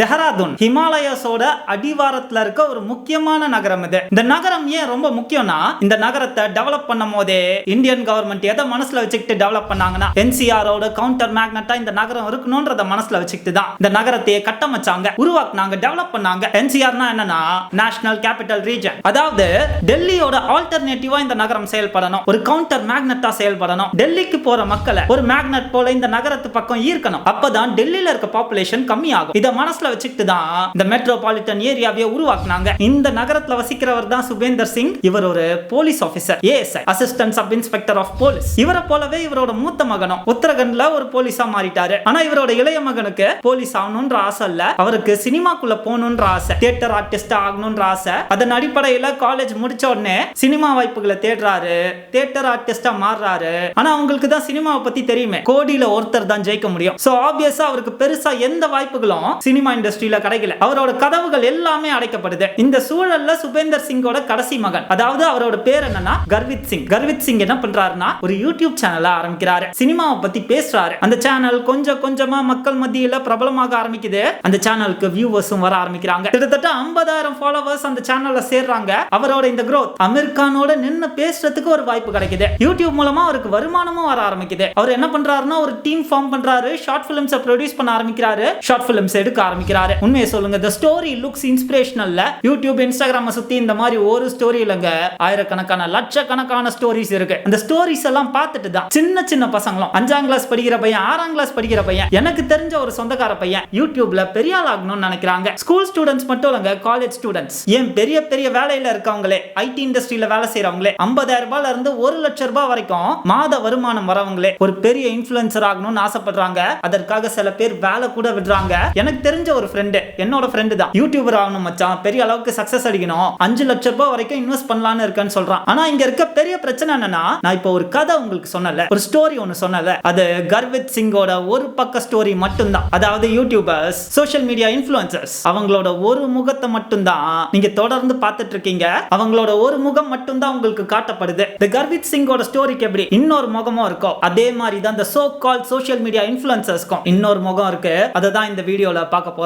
தெஹராதூன் ஹிமாலயஸோட அடிவாரத்துல இருக்க ஒரு முக்கியமான நகரம் இது. இந்த நகரம் ஏன் ரொம்ப முக்கியம்னா இந்த நகரத்தை டெவலப் பண்ணும் போதே இந்தியன் கவர்மெண்ட் எதை மனசுல வச்சுக்கிட்டு டெவலப் பண்ணாங்கன்னா என்சிஆரோட கவுண்டர் மேக்னட்டா இந்த நகரம் இருக்கணும்ன்றத மனசுல வச்சுக்கிட்டு தான் இந்த நகரத்தையே கட்டமைச்சாங்க உருவாக்குனாங்க டெவலப் பண்ணாங்க. என்சிஆர்னா என்னன்னா நேஷனல் கேபிட்டல் ரீஜன் அதாவது டெல்லியோட ஆல்டர்னேட்டிவா இந்த நகரம் செயல்படணும். ஒரு கவுண்டர் மேக்னட்டா செயல்படணும். டெல்லிக்கு போற மக்களை ஒரு மேக்னெட் போல இந்த நகரத்து பக்கம் ஈர்க்கணும். அப்பதான் டெல்லியில இருக்க பாப்புலேஷன் கம்மியாகும். இத மனசுல வச்சுக்கிட்டு தான் இந்த மெட்ரோபாலிட்டன் ஏரியாவே உருவாக்குனாங்க. இந்த நகரத்துல வசிக்கிறவர் தான் சுபேந்தர் சிங். இவர் ஒரு police officer ASI assistant sub inspector of police இவரை போலவே இவரோட மூத்த மகனும் உத்தரகண்ட்ல ஒரு போலீஸா மாறிட்டாரு. ஆனா இவரோட இளைய மகனுக்கு போலீஸ் ஆகணும்ன்ற ஆசை இல்ல. அவருக்கு சினிமாக்குள்ள போகணும்ன்ற ஆசை தியேட்டர் ஆர்டிஸ்ட் ஆகணும்ன்ற ஆசை. அதன் அடிப்படையில காலேஜ் முடிச்ச உடனே சினிமா வாய்ப்புகளை தேடுறாரு தியேட்டர் ஆர்டிஸ்டா மாறுறாரு. ஆனா அவங்களுக்கு தான் சினிமாவை பத்தி தெரியுமே. கோடியில ஒருத்தர் தான் ஜெயிக்க முடியும். சோ ஆப்வியஸா அவருக்கு பெருசா எந்த வாய்ப்புகளும் சினிமா இண்டஸ்ட்ரியில கிடைக்கல. அவரோட கதவுகள் எல்லாமே அடைக்கப்படுது. இந்த சூழல்ல சுபேந்தர் சிங்கோட கடைசி மகன் அதாவது அவரோட பேர் என்னன்னா கர்வித் சிங். கர்வித் சிங் என்ன பண்றாருன்னா ஒரு யூடியூப் சேனல ஆரம்பிக்கிறாரு. சினிமாவை பத்தி பேசுறாரு. அந்த சேனல் கொஞ்சம் கொஞ்சமா மக்கள் மத்தியில பிரபலமாக ஆரம்பிக்குது. அந்த சேனலுக்கு வியூவர்ஸும் வர ஆரம்பிக்கிறாங்க. கிட்டத்தட்ட ஐம்பதாயிரம் ஃபாலோவர்ஸ் அந்த சேனல்ல சேர்றாங்க. அவரோட இந்த குரோத் அமெரிக்கானோட நின்னு பேசுறதுக்கு ஒரு வாய்ப்பு கிடைக்குது. யூடியூப் மூலமா அவருக்கு வருமானமும் வர ஆரம்பிக்குது. அவர் என்ன பண்றாருன்னா ஒரு டீம் ஃபார்ம் பண்றாரு. ஷார்ட் பிலிம்ஸை ப்ரொடியூஸ் பண்ண ஆரம்பிக்கிறாரு. ஷார்ட் பிலிம்ஸ் எடுக்க ஆரம்பிக்கிறாரு. உண்மையை சொல்லுங்க த ஸ்டோரி லுக்ஸ் இன்ஸ்பிரேஷனல்ல யூடியூப் இன்ஸ்டாகிராம சுத்தி இந்த மாதிரி ஒரு ஸ்டோரி இல்லைங்க. ஆயிரக்கணக்கான லட்சக்கணக்கான ஸ்டோரிஸ் இருக்கு. அந்த ஸ்டோரிஸ் எல்லாம் பார்த்துட்டு தான் சின்ன சின்ன பசங்களும் அஞ்சாம் கிளாஸ் படிக்கிற பையன் ஆறாம் கிளாஸ் படிக்கிற பையன் எனக்கு தெரிஞ்ச ஒரு சொந்தக்கார பையன் யூடியூப்ல பெரிய ஆள் ஆகணும்னு நினைக்கிறாங்க. ஸ்கூல் ஸ்டூடெண்ட்ஸ் மட்டும் இல்லைங்க காலேஜ் ஸ்டூடெண்ட்ஸ் ஏன் பெரிய பெரிய வேலையில இருக்கவங்களே ஐடி இண்டஸ்ட்ரியில வேலை செய்யறவங்களே ஐம்பதாயிரம் ரூபாயில இருந்து ஒரு லட்ச ரூபாய் வரைக்கும் மாத வருமானம் வரவங்களே ஒரு பெரிய இன்ஃபுளுசர் ஆகணும்னு ஆசைப்படுறாங்க. அதற்காக சில பேர் வேலை கூட விடுறாங்க. எனக்கு தெரிஞ்ச ஒரு ஃப்ரெண்டு என்னோட ஃப்ரெண்டு தான். யூடியூபர் ஆகணும் மச்சான். பெரிய அளவுக்கு சக்சஸ் அடிக்கணும். அஞ்சு லட்சம் ரூபாய் வரைக்கும் இன்வெஸ்ட் பண்ணலாம்னு இருக்கேன்னு சொல்றான். ஆனா இங்க இருக்க பெரிய பிரச்சனை என்னன்னா நான் இப்போ ஒரு கதை உங்களுக்கு சொன்னல ஒரு ஸ்டோரி ஒன்னு சொன்னல அது கர்வித் சிங்கோட ஒரு பக்க ஸ்டோரி மட்டும்தான். அதாவது யூடியூபர்ஸ் சோஷியல் மீடியா இன்ஃபுளுசர்ஸ் அவங்களோட ஒரு முகத்தை மட்டும்தான் நீங்க தொடர்ந்து பார்த்துட்டு இருக்கீங்க. அவங்களோட ஒரு முகம் மட்டும்தான் உங்களுக்கு காட்டப்படுது. இந்த கர்வித் சிங்கோட ஸ்டோரிக்கு எப்படி இன்னொரு முகமும் இருக்கும் அதே மாதிரி தான் இந்த சோ கால் சோஷியல் மீடியா இன்ஃபுளுசர்ஸ்க்கும் இன்னொரு முகம் இருக்கு. அதை தான் இந்த வீடியோல பார்க்க போறோம்.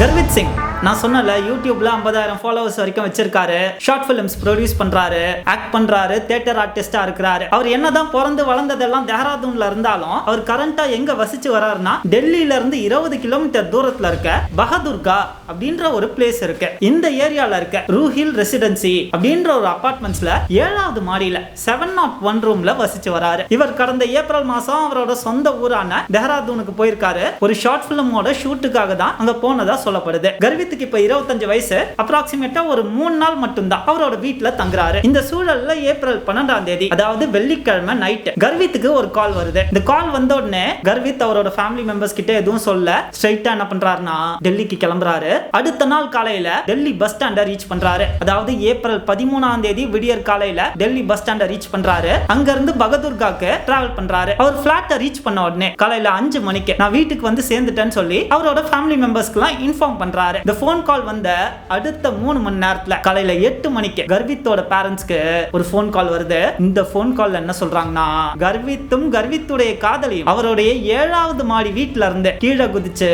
கர்வித் சிங். நான் சொன்னல யூடியூப்ல ஐம்பதாயிரம் ஃபாலோவர்ஸ் வரைக்கும் வச்சிருக்காரு. ஷார்ட் ஃபிலிம்ஸ் ப்ரொடியூஸ் பண்றாரு ஆக்ட் பண்றாரு தேட்டர் ஆர்டிஸ்டா இருக்கிறாரு. அவர் என்னதான் பிறந்து வளர்ந்ததெல்லாம் தேஹ்ராதூன்ல இருந்தாலும் அவர் கரண்டா எங்க வசிச்சு வராருன்னா டெல்லியில இருந்து இருபது கிலோமீட்டர் தூரத்துல இருக்க பகதுர்கா அப்படின்ற ஒரு பிளேஸ் இருக்கு. இந்த ஏரியால இருக்க ரூஹில் ரெசிடென்சி அப்படின்ற ஒரு அபார்ட்மெண்ட்ஸ்ல ஏழாவது மாடியில செவன் நாட் ஒன் ரூம்ல வசிச்சு வராரு. இவர் கடந்த ஏப்ரல் மாசம் அவரோட சொந்த ஊரான தேஹ்ராதூனுக்கு போயிருக்காரு. ஒரு ஷார்ட் பிலிமோட ஷூட்டுக்காக தான் அங்க போனதா சொல்லப்படுது. கர்வி கர்வித்துக்கு இப்ப இருபத்தஞ்சு வயசு அப்ராக்சிமேட்டா ஒரு மூணு நாள் மட்டும்தான் அவரோட வீட்டுல தங்குறாரு. இந்த சூழல்ல ஏப்ரல் பன்னெண்டாம் தேதி அதாவது வெள்ளிக்கிழமை நைட் கர்வித்துக்கு ஒரு கால் வருது. இந்த கால் வந்த உடனே கர்வித் அவரோட ஃபேமிலி மெம்பர்ஸ் கிட்ட எதுவும் சொல்ல ஸ்ட்ரைட்டா என்ன பண்றாருன்னா டெல்லிக்கு கிளம்புறாரு. அடுத்த நாள் காலையில டெல்லி பஸ் ஸ்டாண்ட ரீச் பண்றாரு. அதாவது ஏப்ரல் பதிமூணாம் தேதி விடியற் காலையில டெல்லி பஸ் ஸ்டாண்ட ரீச் பண்றாரு. அங்க இருந்து பகதூர்காக்கு டிராவல் பண்றாரு. அவர் பிளாட்டை ரீச் பண்ண உடனே காலையில அஞ்சு மணிக்கு நான் வீட்டுக்கு வந்து சேர்ந்துட்டேன்னு சொல்லி அவரோட ஃபேமிலி மெம்பர்ஸ்க்குலாம் இன்ஃபார்ம் பண்றாரு. இந்த ஃபோன் கால் வந்த அடுத்த மூணு மணி நேரத்துல காலையில எட்டு மணிக்கு கர்வித்தோட பேரண்ட்ஸ்க்கு ஒரு ஃபோன் கால் வருது. இந்த ஃபோன் கால் என்ன சொல்றாங்கன்னா கர்வித்தும் கர்வித்துடைய காதலியும் அவருடைய ஏழாவது மாடி வீட்டுல இருந்து கீழே குதிச்சு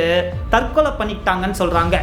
தற்கொலை பண்ணிக்கிட்டாங்கன்னு சொல்றாங்க.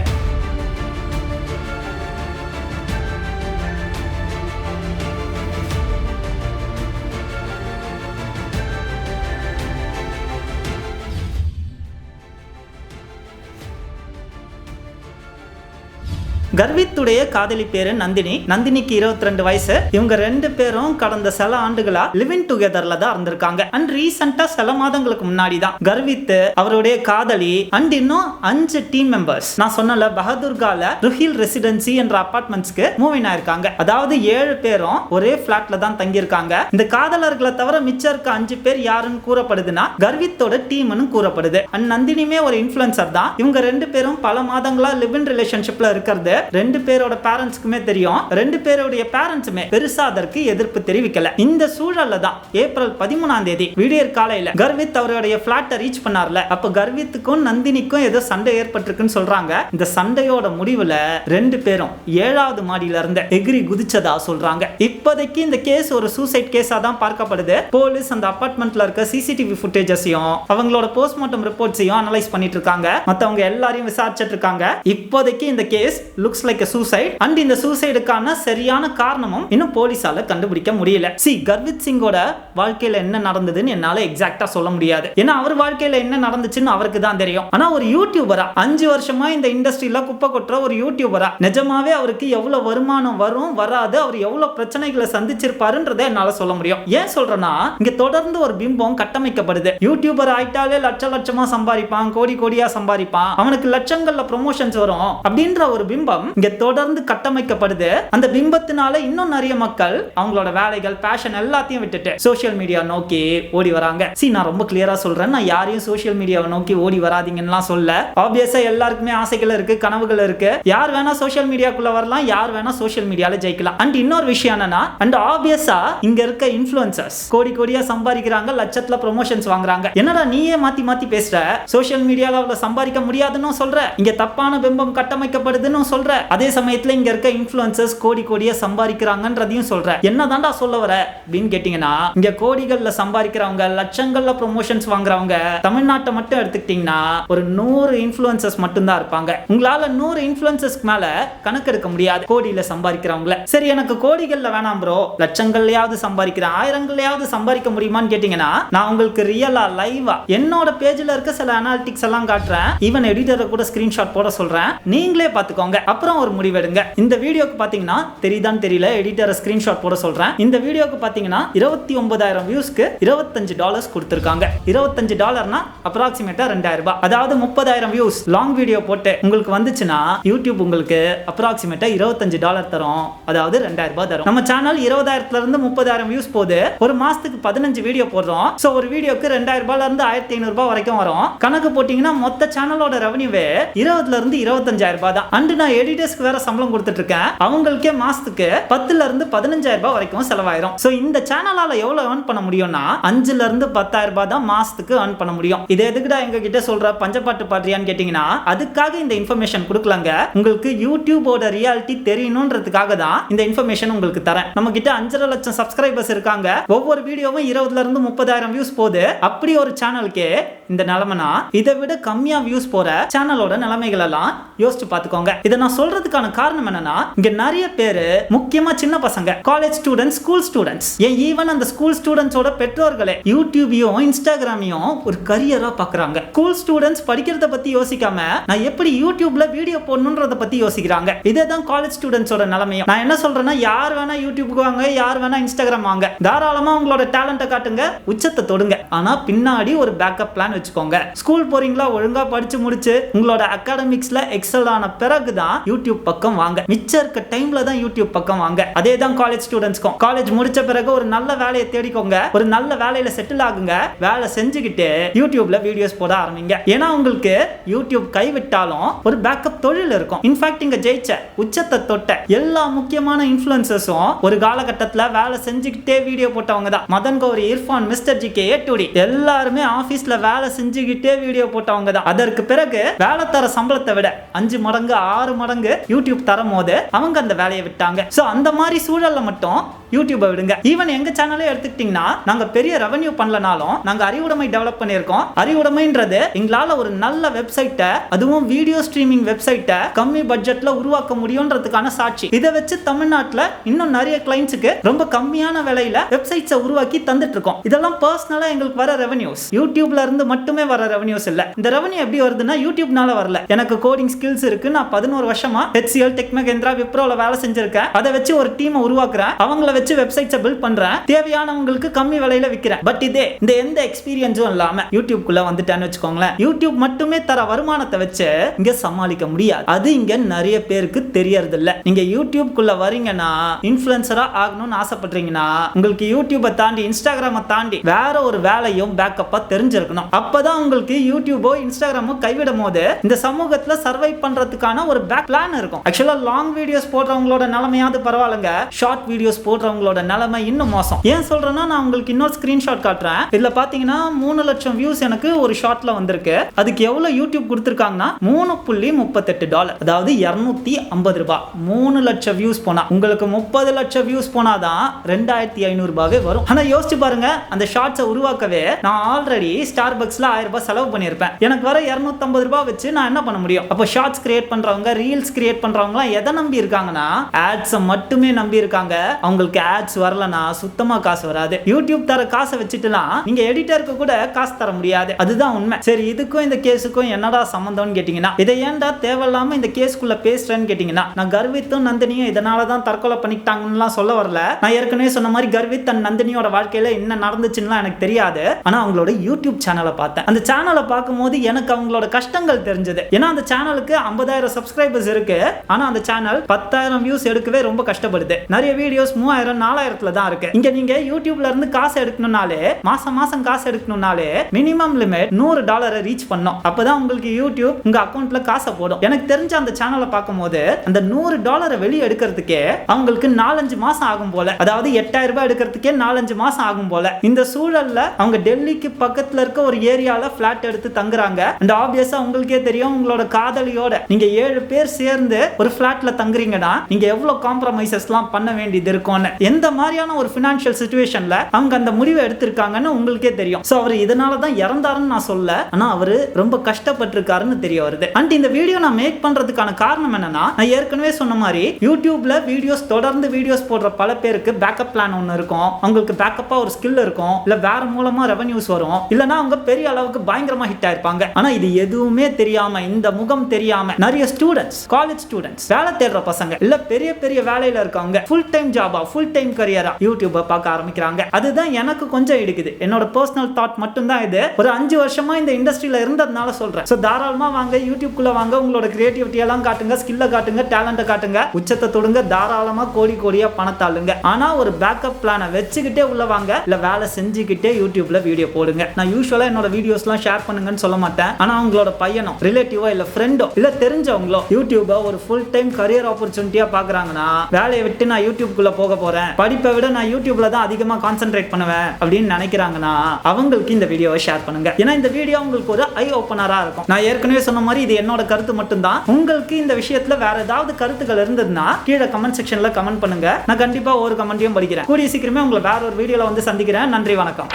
கர்வித்துடைய காதலி பேரு நந்தினி. நந்தினிக்கு இருபத்தி ரெண்டு வயசு. இவங்க ரெண்டு பேரும் கடந்த சில ஆண்டுகளா லிவிங் டுகெதர்ல தான் இருந்திருக்காங்க. அண்ட் ரீசெண்டா சில மாதங்களுக்கு முன்னாடி தான் கர்வித்து அவருடைய காதலி அண்ட் இன்னும் அஞ்சு டீம் மெம்பர்ஸ் நான் சொன்னல பகதூர்கால ருஹில் ரெசிடென்சி என்ற அபார்ட்மெண்ட்ஸ்க்கு மூவின் ஆயிருக்காங்க. அதாவது ஏழு பேரும் ஒரே பிளாட்ல தான் தங்கியிருக்காங்க. இந்த காதலர்களை தவிர மிச்சம் இருக்க அஞ்சு பேர் யாருன்னு கூறப்படுதுன்னா கர்வித்தோட டீம்னு கூறப்படுது. அண்ட் நந்தினியுமே ஒரு இன்ஃபுளுசர் தான். இவங்க ரெண்டு பேரும் பல மாதங்களா லிவ் இன் ரிலேஷன்ஷிப்ல இருக்கிறது. ரெண்டு பேரோட பேரண்ட்ஸ்க்குமே தெரியும். ரெண்டு பேருடைய பேரண்ட்ஸுமே பெருசா அதற்கு எதிர்ப்பு தெரிவிக்கல. இந்த சூழல்ல தான் ஏப்ரல் பதிமூணாம் தேதி விடியற் காலையில கர்வித் அவருடைய பிளாட்டை ரீச் பண்ணார்ல. அப்ப கர்வித்துக்கும் நந்தினிக்கும் ஏதோ சண்டை ஏற்பட்டிருக்குன்னு சொல்றாங்க. இந்த சண்டையோட முடிவுல ரெண்டு பேரும் ஏழாவது மாடியில இருந்து எகிரி குதிச்சதா சொல்றாங்க. இப்போதைக்கு இந்த கேஸ் ஒரு சூசைட் கேஸா தான் பார்க்கப்படுது. போலீஸ் அந்த அபார்ட்மெண்ட்ல இருக்க சிசிடிவி ஃபுட்டேஜஸையும் அவங்களோட போஸ்ட்மார்ட்டம் ரிப்போர்ட்ஸையும் அனலைஸ் பண்ணிட்டு இருக்காங்க. மத்தவங்க எல்லாரையும் விசாரிச்சிட்டு இருக்காங்க. இப்போதைக்கு இந்த case looks like suicide and இந்த சூசைடுக்கான சரியான காரணமும் இன்னும் போலீஸால கண்டுபிடிக்க முடியல. சி கர்வித் சிங்கோட வாழ்க்கையில என்ன நடந்ததுன்னு என்னால எக்ஸாக்டா சொல்ல முடியாது. ஏன்னா அவர் வாழ்க்கையில என்ன நடந்துச்சுன்னு அவருக்கு தான் தெரியும். ஆனா ஒரு யூடியூபரா அஞ்சு வருஷமா இந்த இண்டஸ்ட்ரியில குப்பை கொட்டுற ஒரு யூடியூபரா நிஜமாவே அவருக்கு எவ்வளவு வருமானம் வரும் வராது அவர் எவ்வளவு பிரச்சனைகளை சந்திச்சிருப்பாருன்றதை என்னால சொல்ல முடியும். ஏன் சொல்றேன்னா இங்க தொடர்ந்து ஒரு பிம்பம் கட்டமைக்கப்படுது. யூடியூபர் ஆயிட்டாலே லட்ச லட்சமா சம்பாதிப்பான் கோடி கோடியா சம்பாதிப்பான் அவனுக்கு லட்சங்கள்ல ப்ரொமோஷன்ஸ் வரும் அப்படின்ற ஒரு பிம்பம் இங்க தொடர்ந்து கட்டமைக்கப்படுது. அந்த பிம்பத்தினால இன்னும் நிறைய மக்கள் அவங்களோட வேலைகள் பேஷன் எல்லாத்தையும் விட்டுட்டு சோசியல் மீடியா நோக்கி ஓடி வராங்க. சி நான் ரொம்ப கிளியரா சொல்றேன். நான் யாரையும் சோசியல் மீடியாவை நோக்கி ஓடி வராதீங்கன்னு சொல்ல. ஆப்வியஸா எல்லாருக்குமே ஆசைகள் இருக்கு கனவுகள் இருக்கு. யார் வேணா சோசியல் மீடியாக்குள்ள வரலாம் யார் வேணா சோசியல் மீடியால ஜெயிக்கலாம். அண்ட் இன்னொரு விஷயம் என்னன்னா அண்ட் ஆப்வியஸா இங்க இருக்க இன்ஃபுளுசர்ஸ் கோடி கோடியா சம்பாதிக்கிறாங்க லட்சத்துல ப்ரொமோஷன்ஸ் வாங்குறாங்க. என்னடா நீயே மாத்தி மாத்தி பேசுற? சோசியல் மீடியால அவ்வளவு சம்பாதிக்க முடியாதுன்னு சொல்ற. இங்க தப்பான பிம்பம் கட்டமைக்கப்படுதுன்னு சொல்ற. அதே சமயத்துல இங்க இருக்க இன்ஃபுளுசர்ஸ் கோடி கோடியா சம்பாதிக்கிறாங்கன்றதையும் சொல்ற. என்னதான்டா சொல்ல வர? அப்படின்னு கேட்டீங்கன்னா இங்க கோடிகள்ல சம்பாதிக்கிறவங்க லட்சங்கள்ல ப்ரொமோஷன்ஸ் வாங்குறவங்க தமிழ்நாட்டை மட்டும் எடுத்துக்கிட்டீங்கன்னா ஒரு நூறு இன்ஃபுளுசர்ஸ் மட்டும்தான் இருப்பாங்க. உங்களால நூறு இன்ஃபுளுசர்ஸ்க்கு மேல கணக்கு எடுக்க முடியாது கோடியில சம்பாதிக்கிறவங்கள. சரி எனக்கு கோடிகள்ல வேணாம் ப்ரோ லட்சங்கள்லயாவது சம்பாதிக்கிறேன். ஆயிரங்கள்லயாவது சம்பாதிக்க முடியுமான்னு கேட்டீங்கன்னா நான் உங்களுக்கு ரியலா லைவா என்னோட பேஜ்ல இருக்க சில அனாலிட்டிக்ஸ் எல்லாம் காட்டுறேன். ஈவன் எடிட்டரை கூட ஸ்கிரீன்ஷாட் போட சொல்றேன். நீங்களே பாத்துக்கோங்க அப்புறம் ஒரு முடிவெடுங்க. இந்த வீடியோக்கு பாத்தீங்கன்னா தெரியுதான்னு தெரியல எடிட்டரை ஸ்கிரீன்ஷாட் போட சொல்றேன். இந்த வீடியோக்கு பாத்தீங்கன்னா இருபத்தி ஒன்பதாயிரம் வியூஸ்க்கு இருபத்தஞ்சு டாலர்ஸ் கொடுத்துருக்காங்க. இருபத்தஞ்சு டாலர்னா அப்ராக்சிமேட்டா ரெண்டாயிரம் ரூபாய் அதாவது முப்பதாயிரம் வியூஸ் லாங் வீடியோ போட்டு உங்களுக்கு வந்துச்சுன்னா யூடியூப் உங்களுக்கு அப்ராக்சிமேட்டா இருபத்தஞ்சு டாலர் தரும். அதாவது ரெண்டாயிரம் ரூபாய் தரும். நம்ம சேனல் இருபதாயிரத்துல இருந்து முப்பதாயிரம் வியூஸ் போகுது ஒரு மாசத்துக்கு பதினஞ்சு வீடியோ போடுறோம். ஸோ ஒரு வீடியோக்கு ரெண்டாயிரம் ரூபாயில இருந்து ஆயிரத்தி ஐநூறு ரூபாய் வரைக்கும் வரும். கணக்கு போட்டீங்கன்னா மொத்த சேனலோட ரெவன்யூவே இருபதுல இருந்து இருபத்தஞ்சாயிரம் ரூபாய் தான். அண்டு நான் எடிட்டர்ஸ்க்கு வேற சம்பளம் கொடுத்துட்டு இருக்கேன் அவங்களுக்கே மாசத்துக்கு பத்துல இருந்து பதினஞ்சாயிரம் ரூபாய் வரைக்கும் செலவாயிரும். ஸோ இந்த சேனலால எவ்வளவு ஏர்ன் பண்ண முடியும்னா அஞ்சுல இருந்து பத்தாயிரம் ரூபாய் தான் மாசத்துக்கு ஏர்ன் பண்ண முடியும். இது எதுக்குடா எங்க கிட்ட சொல்ற? பஞ்சப்பாட்டு பாடுறியான்னு கேட்டீங்கன்னா அதுக்காக இந்த இன்ஃபர்மேஷன் கொடுக்கலங்க. உங்களுக்கு யூடியூபோட ரியாலிட்டி தெரியணுன்றதுக்காக தான் இந்த இன்ஃபர்மேஷன் உங்களுக்கு தரேன். நம்ம கிட்ட அஞ்சரை லட்சம் சப்ஸ்கிரைபர்ஸ் இருக்காங்க. ஒவ்வொரு வீடியோவும் இருபதுல இருந்து முப்பதாயிரம் வியூஸ் போகுது. அப்படி ஒரு சேனலுக்கு இந்த நிலைமைனா இதை விட கம்மியா வியூஸ் போற சேனலோட நிலைமைகள் எல்லாம் யோசிச்சு பார்த்துக்கோங்க. இதை நான் சொல்றதுக்கான காரணம் என்னன்னா இங்க நிறைய பேர் முக்கியமா சின்ன பசங்க காலேஜ் ஸ்டூடெண்ட்ஸ் ஸ்கூல் ஸ்டூடெண்ட்ஸ் ஏன் ஈவன் அந்த ஸ்கூல் ஸ்டூடெண்ட்ஸோட பெற்றோர்களே யூடியூபையும் இன்ஸ்டாகிராமையும் ஒரு கரியரா பாக்குறாங்க. ஸ்கூல் ஸ்டூடெண்ட்ஸ் படிக்கிறத பத்தி யோசிக்காம நான் எப்படி யூடியூப்ல வீடியோ போடணுன்றத பத்தி யோசிக்கிறாங்க. இதே தான் காலேஜ் ஸ்டூடெண்ட்ஸோட நிலைமையும். நான் என்ன சொல்றேன்னா யார் வேணா யூடியூபுக்கு வாங்க யார் வேணா இன்ஸ்டாகிராம் வாங்க. தாராளமா உங்களோட டேலண்ட்டை காட்டுங்க உச்சத்தை தொடுங்க. ஆனா பின்னாடி ஒரு பேக்கப் பிளான் வச்சுக்கோங்க. ஸ்கூல் போறீங்களா ஒழுங்கா படிச்சு முடிச்சு உங்களோட அகாடமிக்ஸ்ல எக்ஸல் ஆன பிறகு தான் யூடியூப் பக்கம் வாங்க. மிச்சம் இருக்க டைம்ல தான் யூடியூப் பக்கம் வாங்க. அதே தான் காலேஜ் ஸ்டூடெண்ட்ஸ்க்கும் காலேஜ் முடிச்ச பிறகு ஒரு நல்ல வேலையை தேடிக்கோங்க. ஒரு நல்ல வேலையில செட்டில் ஆகுங்க. வேலை செஞ்சுக்கிட்டு யூடியூப்ல வீடியோஸ் போட ஆரம்பிங்க. ஏன்னா உங்களுக்கு யூடியூப் கைவிட்டாலும் ஒரு பேக்கப் தொழில் இருக்கும். இன்ஃபேக்ட் இங்க ஜெயிச்ச உச்சத்தை தொட்ட எல்லா முக்கியமான இன்ஃபுளுசஸும் ஒரு காலகட்டத்தில் வேலை செஞ்சுக்கிட்டே வீடியோ போட்டவங்க தான். Madan Gowri Irfan mister G K ஏட்டுடி எல்லாருமே ஆஃபீஸில் வேலை செஞ்சுக்கிட்டே வீடியோ போட்டவங்க தான். அதற்கு பிறகு வேலை தர சம்பளத்தை விட அஞ்சு மடங்கு ஆறு மடங்கு யூடியூப் தரும் போது அவங்க அந்த வேலையை விட்டாங்க. சோ அந்த மாதிரி சூழல்ல மட்டும் யூடியூபை விடுங்க. ஈவன் எங்க சேனலே எடுத்துக்கிட்டீங்கன்னா நாங்க பெரிய ரெவன்யூ பண்ணலனாலும் நாங்க அறிவுடைமை டெவலப் பண்ணியிருக்கோம். அறிவுடைமைன்றது எங்களால ஒரு நல்ல வெப்சைட்டை அதுவும் வீடியோ ஸ்ட்ரீமிங் வெப்சைட்டை கம்மி பட்ஜெட்ல உருவாக்க முடியும்ன்றதுக்கான சாட்சி. இதை வச்சு தமிழ்நாட்டில் இன்னும் நிறைய கிளைண்ட்ஸுக்கு ரொம்ப கம்மியான விலையில வெப்சைட்ஸை உருவாக்கி தந்துட்டு இருக்கோம் இதெல்லாம் பர்சனலா எங்களுக்கு வர ரெவன்யூஸ் யூடியூப்ல இருந்து மட்டுமே வர ரெவன்யூஸ் இல்ல. இந்த ரெவன்யூ எப்படி வருதுன்னா யூடியூப்னால வரல. எனக்கு கோடிங் ஸ்கில்ஸ் இருக்கு. நான் பதினோரு வருஷமா ஹெச்சிஎல் டெக் மகேந்திரா விப்ரோல வேலை செஞ்சிருக்கேன். அதை வச்சு ஒரு டீமை உருவாக்குறேன். அவங்கள வச்சு வெப்சைட்ஸை பில்ட் பண்றேன். தேவையானவங்களுக்கு கம்மி விலையில விற்கிறேன் பட் இதே இந்த எந்த எக்ஸ்பீரியன்ஸும் இல்லாம யூடியூப்குள்ள வந்துட்டேன்னு வச்சுக்கோங்களேன். யூடியூப் மட்டுமே தர வருமானத்தை வச்சு இங்க சமாளிக்க முடியாது. அது இங்க நிறைய பேருக்கு தெரியறது இல்ல நீங்க யூடியூப்குள்ள வரீங்கன்னா இன்ஃபுளுசரா ஆகணும்னு ஆசைப்படுறீங்கன்னா உங்களுக்கு யூடியூபை தாண்டி இன்ஸ்டாகிராமை தாண்டி வேற ஒரு வேலையும் பேக்கப்பா தெரிஞ்சிருக்கணும். அப்பதான் உங்களுக்கு யூடியூபோ இன்ஸ்டாகிராமோ கைவிடும் போது இந்த சமூகத்துல சர்வை பண்றதுக்கான ஒரு பேக் பிளான் இருக்கும். ஆக்சுவலா லாங் வீடியோஸ் போடுறவங்களோட நிலைமையாவது பரவாயில்லைங்க. ஷார்ட் வீடியோஸ் போடுறவங்களோட நிலைமை இன்னும் மோசம். ஏன் சொல்றேன்னா நான் உங்களுக்கு இன்னொரு ஸ்கிரீன்ஷாட் காட்டுறேன். இதுல பாத்தீங்கன்னா மூணு லட்சம் வியூஸ் எனக்கு ஒரு ஷார்ட்ல வந்திருக்கு. அதுக்கு எவ்வளவு யூடியூப் கொடுத்துருக்காங்கன்னா மூணு புள்ளி முப்பத்தெட்டு டாலர் அதாவது இருநூத்தி ஐம்பது ரூபாய். மூணு லட்சம் வியூஸ் போனா உங்களுக்கு முப்பது லட்சம் வியூஸ் போனாதான் ரெண்டாயிரத்தி ஐநூறு ரூபாவே வரும். ஆனா யோசிச்சு பாருங்க அந்த ஷார்ட்ஸை உருவாக்கவே நான் ஆல்ரெடி ஸ்டார் பக்ஸ்ல ஆயிரம் ரூபாய் செலவு பண்ணியிருப்பேன். எனக்கு வர இரநூத்தம்பது ரூபாய் வச்சு நான் என்ன பண்ண முடியும்? அப்போ ஷார்ட்ஸ் கிரியேட் பண்றவங்க ரீல்ஸ் கிரியேட் பண்றவங்க எதை நம்பி இருக்காங்கன்னா ஆட்ஸை மட்டுமே நம்பி இருக்காங்க. அவங்களுக்கு ஆட்ஸ் வரலனா சுத்தமா காசு வராது. யூடியூப் தர காசை வச்சுட்டுலாம் நீங்க எடிட்டருக்கு கூட காசு தர முடியாது. அதுதான் உண்மை. சரி இதுக்கும் இந்த கேஸுக்கும் என்னடா சம்மந்தம்னு கேட்டீங்கன்னா இதை ஏன்டா தேவையில்லாம இந்த கேஸ்க்குள்ள பேசுறேன்னு கேட்டீங்கன்னா நான் கர்வித்தும் நந்தினியும் இதனால தான் தற்கொலை பண்ணிக்கிட்டாங்கன்னுலாம் சொல்ல வரல. நான் ஏற்கனவே சொன்ன மாதிரி கர்வித் அண்ட் நந்தினியோட வாழ்க்கையில என்ன நடந்துச்சுன்னு எனக்கு தெரியாது. ஆனா அவங்களோட யூடியூப் சேனலை பார்த்தேன். அந்த சேனலை பார்க்கும்போது எனக்கு அவங்களோட கஷ்டங்கள் தெரிஞ்சது. ஏன்னா அந்த சேனலுக்கு ஐம்பதாயிரம் சப்ஸ்கிரைபர்ஸ் இருக்கு. ஆனா அந்த சேனல் பத்தாயிரம் வியூஸ் எடுக்கவே ரொம்ப கஷ்டப்படுது. நிறைய வீடியோஸ் மூவாயிரம் நாலாயிரத்துல தான் இருக்கு. இங்க நீங்க யூடியூப்ல இருந்து காசு எடுக்கணும்னாலே மாசம் மாசம் காசு எடுக்கணும்னாலே மினிமம் லிமிட் நூறு டாலரை ரீச் பண்ணும் அப்பதான் உங்களுக்கு யூடியூப் உங்க அக்கௌண்ட்ல காசை போடும். எனக்கு தெரிஞ்ச அந்த சேனலை பார்க்கும்போது அந்த நூறு டாலரை வெளியே எடுக்கிறதுக்கே அவங்களுக்கு நாலஞ்சு மாசம் ஆகும் போல. அதாவது எட்டாயிரம் ரூபாய் எடுக்கிறதுக்கே நாலஞ்சு மாசம் ஆகும் போல. இந்த சூழல்ல அவங்க டெல்லிக்கு பக்கத்துல இருக்க ஒரு ஏரியால பிளாட் எடுத்து தங்குறாங்க. அண்ட் ஆப்வியஸா உங்களுக்கே தெரியும் உங்களோட காதலியோட. நீங்க ஏழு பேர் சேர்ந்து ஒரு பிளாட்ல தங்குறீங்கன்னா நீங்க எவ்வளவு காம்ப்ரமைசஸ்லாம் பண்ண வேண்டியது இருக்கும்னு. எந்த மாதிரியான ஒரு ஃபினான்ஷியல் சுச்சுவேஷன்ல அவங்க அந்த முடிவை எடுத்திருக்காங்கன்னு உங்களுக்கே தெரியும். ஸோ அவர் இதனால தான் இறந்தாருன்னு நான் சொல்ல ஆனால் அவர் ரொம்ப கஷ்டப்பட்டிருக்காருன்னு தெரிய வருது. அண்ட் இந்த வீடியோ நான் மேக் பண்றதுக்கான காரணம் என்னன்னா நான் ஏற்கனவே சொன்ன மாதிரி யூடியூப்ல வீடியோஸ் தொடர்ந்து வீடியோஸ் போடுற பல பேருக்கு பேக்கப் பிளான் ஒன்று இருக்கும். அவங்களுக்கு பேக்கப்பா ஒரு ஸ்கில் இருக்கும். இல்ல வேற மூலமா ரெவன்யூஸ் வரும். இல்லனா அவங்க பெரிய அளவுக்கு பயங்கரமா ஹிட் ஆயிருப்பாங்க. ஆனா இது எதுவுமே தெரியாம இந்த முகம் தெரியாம நிறைய ஸ்டூடெண்ட்ஸ் காலேஜ் ஸ்டூடெண்ட்ஸ் வேலை தேடுற பசங்க இல்ல பெரிய பெரிய வேலையில இருக்கவங்க ஃபுல் டைம் ஜாபா ஃபுல் டைம் கரியரா யூடியூபை பார்க்க ஆரம்பிக்கிறாங்க. அதுதான் எனக்கு கொஞ்சம் இடுக்குது. என்னோட பர்சனல் தாட் மட்டும் தான் இது. ஒரு அஞ்சு வருஷமா இந்த இண்டஸ்ட்ரியில இருந்ததுனால சொல்றேன். ஸோ தாராளமா வாங்க யூடியூப்குள்ள வாங்க உங்களோட கிரியேட்டிவிட்டி எல்லாம் காட்டுங்க ஸ்கில்ல காட்டுங்க டேலண்ட்டை காட்டுங்க உச்சத்தை தொடுங்க தாராளமா கோடி கோடியா பணத்தாளுங்க ஆனா ஒரு பேக்கப் பிளானை வச்சுக்கிட்டே உள்ள வாங்க இல்ல வேலை செஞ்சுக்கிட்டே யூடியூப்ல வீடியோ போடுங்க. நான் யூஸ்வலா என்னோட வீடியோஸ்லாம் ஷேர் பண்ணுங்கன்னு சொல்ல மாட்டேன். ஆனா அவங்களோட பையனோ ரிலேட்டிவோ இல்ல ஃப்ரெண்டோ இல்ல தெரிஞ்சவங்களோ யூடியூபை ஒரு ஃபுல் டைம் கரியர் ஆப்பர்ச்சுனிட்டியா பாக்குறாங்கன்னா வேலையை விட்டு நான் யூடியூப்குள்ள போக போறேன். படிப்பை விட நான் யூடியூப்ல தான் அதிகமா கான்சென்ட்ரேட் பண்ணுவேன் அப்படின்னு நினைக்கிறாங்கன்னா அவங்களுக்கு இந்த வீடியோவை ஷேர் பண்ணுங்க. ஏன்னா இந்த வீடியோ உங்களுக்கு ஒரு ஐ ஓப்பனரா இருக்கும். நான் ஏற்கனவே சொன்ன மாதிரி இது என்னோட கருத்து மட்டும்தான். உங்களுக்கு இந்த விஷயத்துல வேற ஏதாவது கருத்துக்கள் இருந்ததுன்னா கீழே கமெண்ட் செக்ஷன்ல கமெண்ட் பண்ணுங்க. நான் கண்டிப்பா ஒரு கமெண்ட்டையும் படிக்கிறேன். கூடிய சீக்கிரமே உங்களை வேற ஒரு வீடியோல வந்து சந்திக்கிறேன். நன்றி வணக்கம்.